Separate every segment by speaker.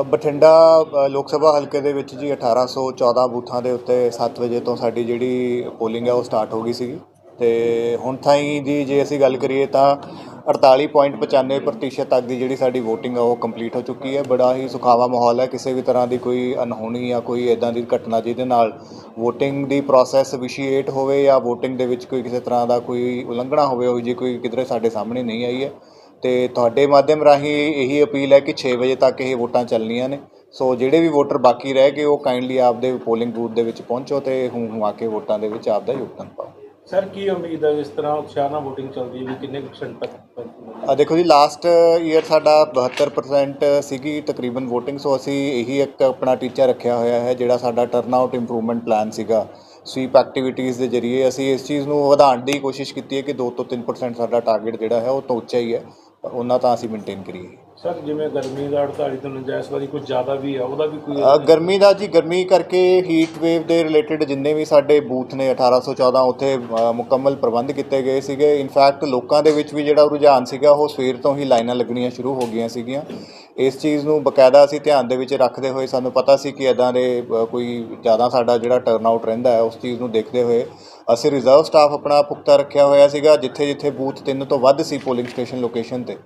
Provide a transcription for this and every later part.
Speaker 1: ਬਠਿੰਡਾ ਲੋਕ ਸਭਾ ਹਲਕੇ ਦੇ ਵਿੱਚ ਜੀ 1814 ਬੂਥਾਂ ਦੇ ਉੱਤੇ 7 ਵਜੇ ਤੋਂ ਸਾਡੀ ਜਿਹੜੀ ਪੋਲਿੰਗ ਹੈ ਉਹ ਸਟਾਰਟ ਹੋ ਗਈ ਸੀਗੀ। ਤੇ ਹੁਣ ਤਾਈਂ ਜੀ ਜੇ ਅਸੀਂ ਗੱਲ ਕਰੀਏ ਤਾਂ 48.95% ਤੱਕ ਦੀ ਜਿਹੜੀ ਸਾਡੀ VOTING ਆ ਉਹ ਕੰਪਲੀਟ ਹੋ ਚੁੱਕੀ ਹੈ। ਬੜਾ ਹੀ ਸੁਖਾਵਾ ਮਾਹੌਲ ਹੈ। ਕਿਸੇ ਵੀ ਤਰ੍ਹਾਂ ਦੀ ਕੋਈ ਅਨਹੋਣੀ ਜਾਂ ਕੋਈ ਇਦਾਂ ਦੀ ਘਟਨਾ ਜਿਹਦੇ ਨਾਲ VOTING ਦੀ ਪ੍ਰੋਸੈਸ ਵਿਸ਼ੀਏਟ ਹੋਵੇ ਜਾਂ VOTING ਦੇ ਵਿੱਚ ਕੋਈ ਕਿਸੇ ਤਰ੍ਹਾਂ ਦਾ ਕੋਈ ਉਲੰਘਣਾ ਹੋਵੇ, ਉਹ ਜੀ ਕੋਈ ਕਿਧਰੇ ਸਾਡੇ ਸਾਹਮਣੇ ਨਹੀਂ ਆਈ ਹੈ। ਤੇ ਤੁਹਾਡੇ ਮਾਧਿਅਮ ਰਾਹੀਂ ਇਹੀ ਅਪੀਲ ਹੈ ਕਿ 6 ਵਜੇ ਤੱਕ ਇਹ ਵੋਟਾਂ ਚੱਲਣੀਆਂ ਨੇ। ਸੋ ਜਿਹੜੇ ਵੀ ਵੋਟਰ ਬਾਕੀ ਰਹਿ ਗਏ ਉਹ ਕਾਈਂਡਲੀ ਆਪਦੇ ਪੋਲਿੰਗ ਬੂਥ ਦੇ ਵਿੱਚ ਪਹੁੰਚੋ ਤੇ ਹੂੰ ਹੂੰ ਆ ਕੇ ਵੋਟਾਂ ਦੇ ਵਿੱਚ ਆਪਦਾ ਯੋਗਦਾਨ ਪਾਓ।
Speaker 2: ਸਰ ਕੀ ਉਮੀਦ ਹੈ ਇਸ ਤਰ੍ਹਾਂ ਉਤਸ਼ਾਹ ਨਾਲ VOTING ਚੱਲਦੀ ਹੈ ਕਿੰਨੇ ਪਰਸੈਂਟ ਤੱਕ
Speaker 1: ਆ ਦੇਖੋ ਜੀ ਲਾਸਟ ਈਅਰ ਸਾਡਾ 72% ਸੀਗੀ ਤਕਰੀਬਨ VOTING ਸੋ ਅਸੀਂ ਇਹੀ ਇੱਕ ਆਪਣਾ ਟੀਚਾ ਰੱਖਿਆ ਹੋਇਆ ਹੈ ਜਿਹੜਾ ਸਾਡਾ ਟਰਨ ਆਊਟ ਇੰਪਰੂਵਮੈਂਟ ਪਲਾਨ ਸੀਗਾ। ਸਵੀਪ ਐਕਟੀਵਿਟੀਜ਼ ਦੇ ਜ਼ਰੀਏ ਅਸੀਂ ਇਸ ਚੀਜ਼ ਨੂੰ ਵਧਾਉਣ ਦੀ ਕੋਸ਼ਿਸ਼ ਕੀਤੀ ਹੈ ਕਿ 2 ਤੋਂ 3% ਸਾਡਾ ਟਾਰਗੇਟ ਜਿਹੜਾ ਹੈ ਉਹ ਤੋਂ ਉੱਚਾ ਹੀ ਹੈ। ਪਰ ਉਹਨਾਂ ਤਾਂ ਅਸੀਂ ਮੇਨਟੇਨ ਕਰੀਏ।
Speaker 2: ਸਰ ਜਿਵੇਂ ਗਰਮੀ ਦਾ 48 ਤੋਂ 49 ਵਾਰੀ ਕੁਝ ਜ਼ਿਆਦਾ ਵੀ ਹੈ ਉਹਦਾ ਵੀ ਕੋਈ
Speaker 1: ਅ, ਗਰਮੀ ਦਾ ਜੀ ਗਰਮੀ ਕਰਕੇ ਹੀਟ ਵੇਵ ਦੇ ਰਿਲੇਟਡ ਜਿੰਨੇ ਵੀ ਸਾਡੇ ਬੂਥ ਨੇ 1814 ਉੱਥੇ ਅ, ਮੁਕੰਮਲ ਪ੍ਰਬੰਧ ਕੀਤੇ ਗਏ ਸੀਗੇ। ਇਨਫੈਕਟ ਲੋਕਾਂ ਦੇ ਵਿੱਚ ਵੀ ਜਿਹੜਾ ਰੁਝਾਨ ਸੀਗਾ ਉਹ ਸਵੇਰ ਤੋਂ ਹੀ ਲਾਈਨਾਂ ਲੱਗਣੀਆਂ ਸ਼ੁਰੂ ਹੋ ਗਈਆਂ ਸੀਗੀਆਂ। ਇਸ ਚੀਜ਼ ਨੂੰ ਬਕਾਇਦਾ ਅਸੀਂ ਧਿਆਨ ਦੇ ਵਿੱਚ ਰੱਖਦੇ ਹੋਏ ਸਾਨੂੰ ਪਤਾ ਸੀ ਕਿ ਇਦਾਂ ਦੇ ਕੋਈ ਜ਼ਿਆਦਾ ਸਾਡਾ ਜਿਹੜਾ ਟਰਨ ਆਊਟ ਰਹਿੰਦਾ ਹੈ, ਉਸ ਚੀਜ਼ ਨੂੰ ਦੇਖਦੇ ਹੋਏ ਅਸੀਂ ਰਿਜ਼ਰਵ ਸਟਾਫ ਆਪਣਾ ਪੁਖਤਾ ਰੱਖਿਆ ਹੋਇਆ ਸੀਗਾ ਜਿੱਥੇ ਜਿੱਥੇ ਬੂਥ ਤਿੰਨ ਤੋਂ ਵੱਧ ਸੀ ਪੋਲਿੰਗ ਸਟੇਸ਼ਨ ਲੋਕੇਸ਼ਨ ਤੇ।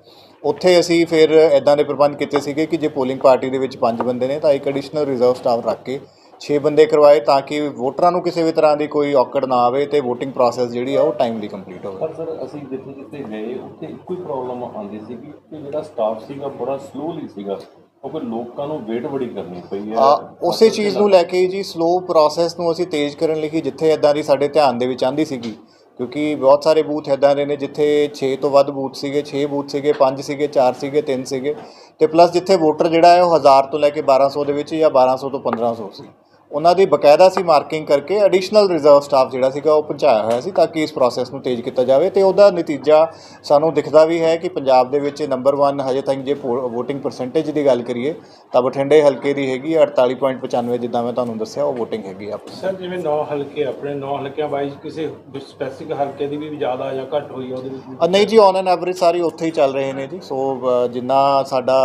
Speaker 1: ਉੱਥੇ ਅਸੀਂ ਫਿਰ ਇਦਾਂ ਦੇ ਪ੍ਰਬੰਧ ਕੀਤੇ ਸੀਗੇ ਕਿ ਜੇ ਪੋਲਿੰਗ ਪਾਰਟੀ ਦੇ ਵਿੱਚ ਪੰਜ ਬੰਦੇ ਨੇ, ਤਾਂ ਇੱਕ ਐਡੀਸ਼ਨਲ ਰਿਜ਼ਰਵ ਸਟਾਫ ਰੱਖ ਕੇ 6 ਬੰਦੇ ਕਰਵਾਏ ਤਾਂ ਕਿ ਵੋਟਰਾਂ ਨੂੰ ਕਿਸੇ ਵੀ ਤਰ੍ਹਾਂ ਦੀ ਕੋਈ ਔਕੜ ਨਾ ਆਵੇ ਤੇ VOTING ਪ੍ਰੋਸੈਸ ਜਿਹੜੀ ਆ ਉਹ ਟਾਈਮਲੀ ਕੰਪਲੀਟ ਹੋਵੇ।
Speaker 3: ਪਰ ਸਰ ਅਸੀਂ ਜਿੱਥੇ ਜਿੱਥੇ ਗਏ ਉੱਥੇ ਇੱਕੋ ਹੀ ਪ੍ਰੋਬਲਮ ਆਉਂਦੀ ਸੀ ਕਿ ਜਿਹੜਾ ਸਟਾਫ ਸੀਗਾ ਬੜਾ ਸਲੋਲੀ ਸੀਗਾ। ਕਿਉਂਕਿ ਲੋਕਾਂ ਨੂੰ ਵੇਟ ਬੜੀ ਕਰਨੀ ਪਈ ਹੈ।
Speaker 1: ਉਸੇ ਚੀਜ਼ ਨੂੰ ਲੈ ਕੇ ਜੀ ਸਲੋ ਪ੍ਰੋਸੈਸ ਨੂੰ ਅਸੀਂ ਤੇਜ਼ ਕਰਨ ਲਈ ਜਿੱਥੇ ਇਦਾਂ ਦੀ ਸਾਡੇ ਧਿਆਨ ਦੇ ਵਿੱਚ ਆਂਦੀ ਸੀਗੀ ਕਿਉਂਕਿ ਬਹੁਤ ਸਾਰੇ ਬੂਥ ਇਦਾਂ ਦੇ ਨੇ ਜਿੱਥੇ 6 ਤੋਂ ਵੱਧ ਬੂਥ ਸੀਗੇ 6 ਬੂਥ ਸੀਗੇ 5 ਸੀਗੇ 4 ਸੀਗੇ 3 ਸੀਗੇ ਤੇ ਪਲੱਸ ਜਿੱਥੇ ਵੋਟਰ ਜਿਹੜਾ ਹੈ ਉਹ 1000 ਤੋਂ ਲੈ ਕੇ 1200 ਦੇ ਵਿੱਚ ਜਾਂ 1200 ਤੋਂ 1500 ਸੀ। ਉਹਨਾਂ ਦੀ ਬਕਾਇਦਾ ਸੀ ਮਾਰਕਿੰਗ ਕਰਕੇ ਐਡੀਸ਼ਨਲ ਰਿਜ਼ਰਵ ਸਟਾਫ ਜਿਹੜਾ ਸੀਗਾ ਉਹ ਪਹੁੰਚਾਇਆ ਹੋਇਆ ਸੀ ਤਾਂ ਕਿ ਇਸ ਪ੍ਰੋਸੈਸ ਨੂੰ ਤੇਜ਼ ਕੀਤਾ ਜਾਵੇ ਤੇ ਉਹਦਾ ਨਤੀਜਾ ਸਾਨੂੰ ਦਿਖਦਾ ਵੀ ਹੈ ਕਿ ਪੰਜਾਬ ਦੇ ਵਿੱਚ ਨੰਬਰ 1 ਹਜੇ ਤੱਕ ਜੇ VOTING ਪਰਸੈਂਟੇਜ ਦੀ ਗੱਲ ਕਰੀਏ ਤਾਂ ਬਠਿੰਡੇ ਹਲਕੇ ਦੀ ਹੈਗੀ ਹੈ 48.95 ਜਿੱਦਾਂ ਮੈਂ ਤੁਹਾਨੂੰ ਦੱਸਿਆ ਉਹ VOTING ਹੈਗੀ ਆ।
Speaker 2: ਸਰ ਜਿਵੇਂ 9 ਹਲਕੇ ਆਪਣੇ 9 ਹਲਕਿਆਂ ਵਾਈਜ਼ ਕਿਸੇ ਸਪੈਸਿਫਿਕ ਹਲਕੇ ਦੀ ਵੀ ਜ਼ਿਆਦਾ ਜਾਂ ਘੱਟ ਹੋਈ ਉਹਦੇ ਵਿੱਚ
Speaker 1: ਨਹੀਂ ਜੀ ਔਨ ਐਨ ਐਵਰੇਜ ਸਾਰੇ ਉੱਥੇ ਹੀ ਚੱਲ ਰਹੇ ਨੇ ਜੀ। ਸੋ ਜਿੰਨਾ ਸਾਡਾ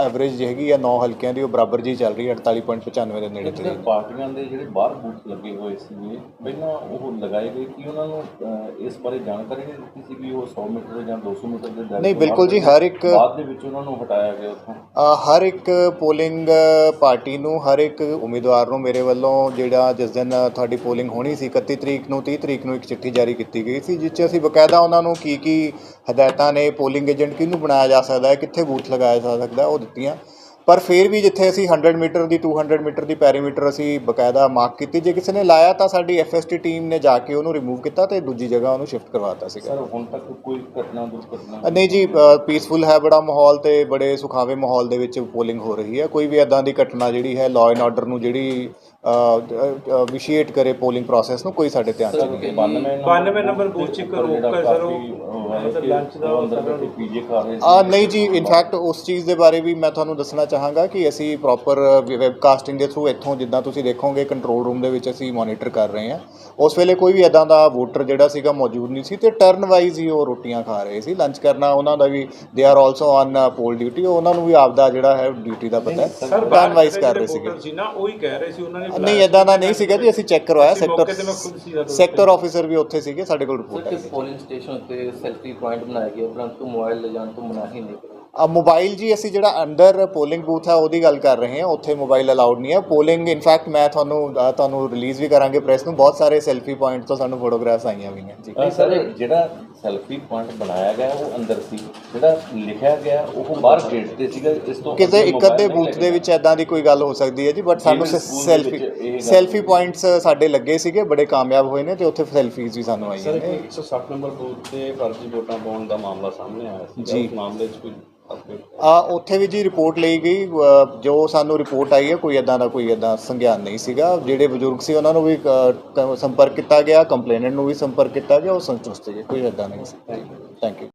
Speaker 1: ਐਵਰੇਜ ਹੈਗੀ ਆ 9 ਹਲਕਿਆਂ ਦੀ ਉਹ ਬਰਾਬਰ ਜੀ ਚੱਲ ਰਹੀ ਹੈ 48.95 ਦੇ ਨੇੜੇ ਤੇੜੇ
Speaker 3: ਪਾਰਟੀਆਂ ਦੇ ਜਿਹੜੇ ਬਾਹਰ ਬੂਥ ਲੱਗੇ ਹੋਏ ਸੀਗੇ ਪਹਿਲਾਂ ਉਹ ਲਗਾਏ ਗਏ ਕਿ ਉਹਨਾਂ ਨੂੰ ਅਹ, ਇਸ ਬਾਰੇ ਜਾਣਕਾਰੀ ਨਹੀਂ ਦਿੱਤੀ ਸੀ ਕਿ ਉਹ 100 ਮੀਟਰ ਜਾਂ 200 ਮੀਟਰ ਦੇ ਦਾਇਰੇ
Speaker 1: ਨਹੀਂ,
Speaker 3: ਤੋਂ
Speaker 1: ਬਿਲਕੁਲ ਜੀ, ਹਰ ਇੱਕ-
Speaker 3: ਬਾਅਦ ਦੇ ਵਿੱਚ ਉਹਨਾਂ ਨੂੰ ਹਟਾਇਆ ਗਿਆ ਉੱਥੋਂ।
Speaker 1: ਅ, ਹਰ ਇੱਕ ਪੋਲਿੰਗ ਪਾਰਟੀ ਨੂੰ ਹਰ ਇੱਕ ਉਮੀਦਵਾਰ ਨੂੰ ਮੇਰੇ ਵੱਲੋਂ ਜਿਹੜਾ ਜਿਸ ਦਿਨ ਤੁਹਾਡੀ ਪੋਲਿੰਗ ਹੋਣੀ ਸੀ 31 ਤਰੀਕ ਨੂੰ 30 ਤਰੀਕ ਨੂੰ ਇੱਕ ਚਿੱਠੀ ਜਾਰੀ ਕੀਤੀ ਗਈ ਸੀ ਜਿਸ 'ਚ ਅਸੀਂ ਬਕਾਇਦਾ ਉਹਨਾਂ ਨੂੰ ਕੀ ਕੀ ਹਦਾਇਤਾਂ ਨੇ ਪੋਲਿੰਗ ਏਜੰਟ ਕਿਹਨੂੰ ਬਣਾਇਆ ਜਾ ਸਕਦਾ ਹੈ ਕਿੱਥੇ ਬੂਥ ਲਗਾਇਆ ਜਾ ਸਕਦਾ ਹੈ, ਉਹ ਦਿੱਤੀਆਂ। ਪਰ ਫਿਰ ਵੀ ਜਿੱਥੇ ਅਸੀਂ 100 ਮੀਟਰ ਦੀ 200 ਮੀਟਰ ਦੀ ਪੈਰੀਮੀਟਰ ਅਸੀਂ ਬਕਾਇਦਾ ਮਾਰਕ ਕੀਤੀ ਜੇ ਕਿਸੇ ਨੇ ਲਾਇਆ ਤਾਂ ਸਾਡੀ ਐਫਐਸਟੀ ਟੀਮ ਨੇ ਜਾ ਕੇ ਉਹਨੂੰ ਰਿਮੂਵ ਕੀਤਾ ਤੇ ਦੂਜੀ ਜਗ੍ਹਾ ਉਹਨੂੰ ਸ਼ਿਫਟ ਕਰਵਾਤਾ ਸੀਗਾ।
Speaker 3: ਸਰ ਹੁਣ ਤੱਕ ਕੋਈ ਘਟਨਾ ਦੁਰਘਟਨਾ?
Speaker 1: ਨਹੀਂ ਜੀ ਪੀਸਫੁਲ ਹੈ ਬੜਾ ਮਾਹੌਲ ਤੇ ਬੜੇ ਸੁਖਾਵੇ ਮਾਹੌਲ ਦੇ ਵਿੱਚ ਪੋਲਿੰਗ ਹੋ ਰਹੀ ਹੈ। ਕੋਈ ਵੀ ਇਦਾਂ ਦੀ ਘਟਨਾ ਜਿਹੜੀ ਹੈ ਲਾਅ ਐਂਡ ਆਰਡਰ ਨੂੰ ਜਿਹੜੀ ਵਿਸ਼ੀਏਟ ਕਰੇ ਪੋਲਿੰਗ ਪ੍ਰੋਸੈਸ ਨੂੰ ਕੋਈ ਸਾਡੇ ਧਿਆਨ 'ਚ ਨਹੀਂ ਹੈ।
Speaker 3: 92
Speaker 2: 92 ਨੰਬਰ ਬੂਥ 'ਚ ਰੋਕ ਹੈ ਸਰ, ਉਹ ਮਤਲਬ lunch ਦਾ
Speaker 3: ਅੰਦਰ
Speaker 2: ਸਾਡਾ
Speaker 3: ਬੈਠੇ ਪੀਜੇ ਖਾ ਰਹੇ ਸੀ।
Speaker 1: ਆ ਨਹੀਂ ਜੀ ਇਨਫੈਕਟ ਉਸ ਚੀਜ਼ ਦੇ ਬਾਰੇ ਵੀ ਮੈਂ ਤੁਹਾਨੂੰ ਦੱਸਣਾ ਚਾਹਾਂਗਾ ਕਿ ਅਸੀਂ ਪ੍ਰੋਪਰ ਵੈਬਕਾਸਟਿੰਗ ਦੇ ਥਰੂ ਇੱਥੋਂ ਜਿੱਦਾਂ ਤੁਸੀਂ ਦੇਖੋਗੇ ਕੰਟਰੋਲ ਰੂਮ ਦੇ ਵਿੱਚ ਅਸੀਂ ਮੋਨੀਟਰ ਕਰ ਰਹੇ ਹਾਂ। ਉਸ ਵੇਲੇ ਕੋਈ ਵੀ ਇਦਾਂ ਦਾ ਵੋਟਰ ਜਿਹੜਾ ਸੀਗਾ ਮੌਜੂਦ ਨਹੀਂ ਸੀ ਤੇ ਟਰਨ ਵਾਈਜ਼ ਹੀ ਉਹ ਰੋਟੀਆਂ ਖਾ ਰਹੇ ਸੀ। ਲੰਚ ਕਰਨਾ ਉਹਨਾਂ ਦਾ ਵੀ they are also on poll duty ਉਹਨਾਂ ਨੂੰ ਵੀ ਆਪਦਾ ਜਿਹੜਾ ਹੈ ਡਿਊਟੀ ਦਾ ਪਤਾ ਹੈ। ਟਰਨ ਵਾਈਜ਼ ਕਰ ਰਹੇ ਸੀਗੇ।
Speaker 2: ਸੀ ਨਾ ਉਹ ਹੀ ਕਹਿ ਰਹੇ ਸੀ ਉਹਨਾਂ ਨੇ
Speaker 1: ਨਹੀਂ ਇਦਾਂ ਦਾ ਨਹੀਂ ਸੀਗਾ ਜੀ ਅਸੀਂ ਚੈੱਕ ਕਰਵਾਇਆ ਸੈਕਟਰ ਸੈਕਟਰ ਆਫੀਸਰ ਵੀ ਉੱਥੇ ਸੀਗੇ ਸਾਡੇ ਕੋਲ ਰਿਪੋਰਟ ਆਈ।
Speaker 4: ਪੋਲਿੰਗ ਸਟੇਸ਼ਨ ਉੱਤੇ ਸੈਲਫੀ ਪੁਆਇੰਟ ਬਣਾਇਆ ਗਿਆ ਪਰੰਤੂ ਮੋਬਾਈਲ ਲਿਜਾਣ ਤੋਂ ਮਨਾਹੀ ਨਹੀਂ ਕੀਤੀ
Speaker 1: ਆ ਮੋਬਾਈਲ ਜੀ ਅਸੀਂ ਜਿਹੜਾ ਅੰਦਰ ਪੋਲਿੰਗ ਬੂਥ ਹੈ ਉਹਦੀ ਗੱਲ ਕਰ ਰਹੇ ਹਾਂ ਉੱਥੇ ਮੋਬਾਈਲ ਅਲਾਉਡ ਨਹੀਂ ਹੈ ਪੋਲਿੰਗ ਇਨਫੈਕਟ ਮੈਂ ਤੁਹਾਨੂੰ ਤੁਹਾਨੂੰ ਰਿਲੀਜ਼ ਵੀ ਕਰਾਂਗੇ ਪ੍ਰੈਸ ਨੂੰ ਬਹੁਤ ਸਾਰੇ ਸੈਲਫੀ ਪੁਆਇੰਟ ਤੋਂ ਸਾਨੂੰ ਫੋਟੋਗ੍ਰਾਫਸ ਆਈਆਂ ਵੀ ਨੇ ਜੀ
Speaker 3: ਸਰ ਜਿਹੜਾ ਸੈਲਫੀ ਪੁਆਇੰਟ ਬਣਾਇਆ ਗਿਆ ਉਹ ਅੰਦਰ ਸੀ। ਜਿਹੜਾ ਲਿਖਿਆ ਗਿਆ ਉਹ ਬਾਹਰ ਗੇਟ ਤੇ ਸੀਗਾ। ਇਸ ਤੋਂ
Speaker 1: ਕਿਸੇ
Speaker 3: ਅੱਗੇ
Speaker 1: ਇੱਕ ਅੱਧੇ ਬੂਥ ਦੇ ਵਿੱਚ ਐਦਾਂ ਦੀ ਕੋਈ ਗੱਲ ਹੋ ਸਕਦੀ ਹੈ ਜੀ ਬਟ ਸਾਨੂੰ ਸੈਲਫੀ ਸੈਲਫੀ ਪੁਆਇੰਟਸ ਸਾਡੇ ਲੱਗੇ ਸੀਗੇ ਬੜੇ ਕਾਮਯਾਬ ਹੋਏ ਨੇ ਤੇ ਉੱਥੇ ਸੈਲਫੀਜ਼ ਵੀ ਸਾਨੂੰ ਆਈਆਂ ਨੇ।
Speaker 5: ਇੱਕ 160 ਨੰਬਰ ਬੂਥ ਤੇ ਫਰਜ਼ੀ ਵੋਟਾਂ ਪਾਉਣ ਦਾ ਮਾਮਲਾ ਸਾਹਮਣੇ ਆਇਆ ਸੀ।
Speaker 1: ਜੀ।
Speaker 5: ਮਾਮਲੇ 'ਚ ਕੋਈ?
Speaker 1: ਆ ਉੱਥੇ ਵੀ ਜੀ ਰਿਪੋਰਟ ਲਈ ਗਈ। ਜੋ ਸਾਨੂੰ ਰਿਪੋਰਟ ਆਈ ਹੈ ਕੋਈ ਇਦਾਂ ਦਾ ਕੋਈ ਇਦਾਂ ਸੰਗਿਆਨ ਨਹੀਂ ਸੀਗਾ। ਜਿਹੜੇ ਬਜ਼ੁਰਗ ਸੀ ਉਹਨਾਂ ਨੂੰ ਵੀ ਸੰਪਰਕ ਕੀਤਾ ਗਿਆ ਕੰਪਲੇਨੈਂਟ ਨੂੰ ਵੀ ਸੰਪਰਕ ਕੀਤਾ ਗਿਆ ਉਹ ਸੰਤੁਸ਼ਟ ਸੀ ਕੋਈ ਇਦਾਂ ਨਹੀਂ ਸੀ ਥੈਂਕ ਯੂ